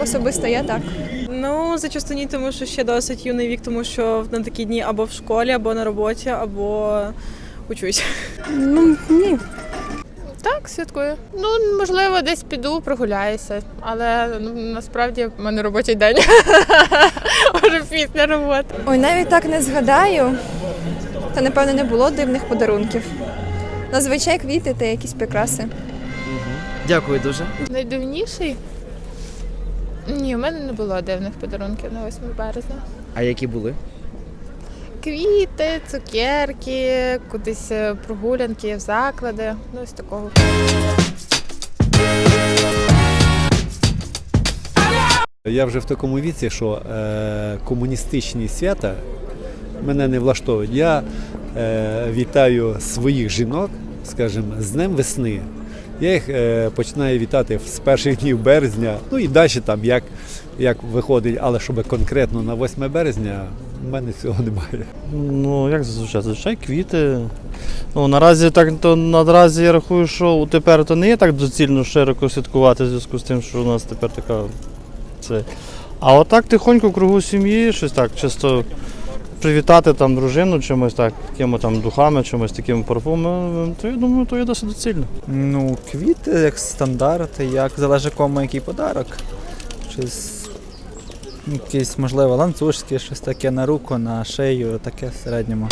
особисто я так. Ну, зачасту ні, тому що ще досить юний вік, тому що на такі дні або в школі, або на роботі, або учусь. Ну ні. Так, святкую. Ну, можливо, десь піду, прогуляюся, але ну, насправді в мене робочий день. Може, після роботи. Ой, навіть так не згадаю. Та напевно не було дивних подарунків. Зазвичай квіти та якісь прикраси. Дякую дуже. Найдивніший? Ні, у мене не було дивних подарунків на 8 березня. А які були? Квіти, цукерки, кудись е, прогулянки в заклади. Ну, ось такого. Я вже в такому віці, що е, комуністичні свята мене не влаштовують. Я е, вітаю своїх жінок, скажімо, з Днем весни. Я їх е, починаю вітати з перших днів березня, ну і далі там як, як виходить, але щоб конкретно на 8 березня в мене цього немає. Ну, як зазвичай? Зазвичай квіти. Ну, наразі так то наразі я рахую, що тепер то не є так доцільно широко святкувати в зв'язку з тим, що у нас тепер така. Це. А отак тихонько в кругу сім'ї, щось так, чисто привітати там дружину чимось так, якими там духами, чимось такими парфумами, то я думаю, то є досить доцільно. Ну, квіти як стандарт, як залежить кому який подарок. Чи якісь, можливо, ланцюжки, щось таке на руку, на шию, таке в середньому.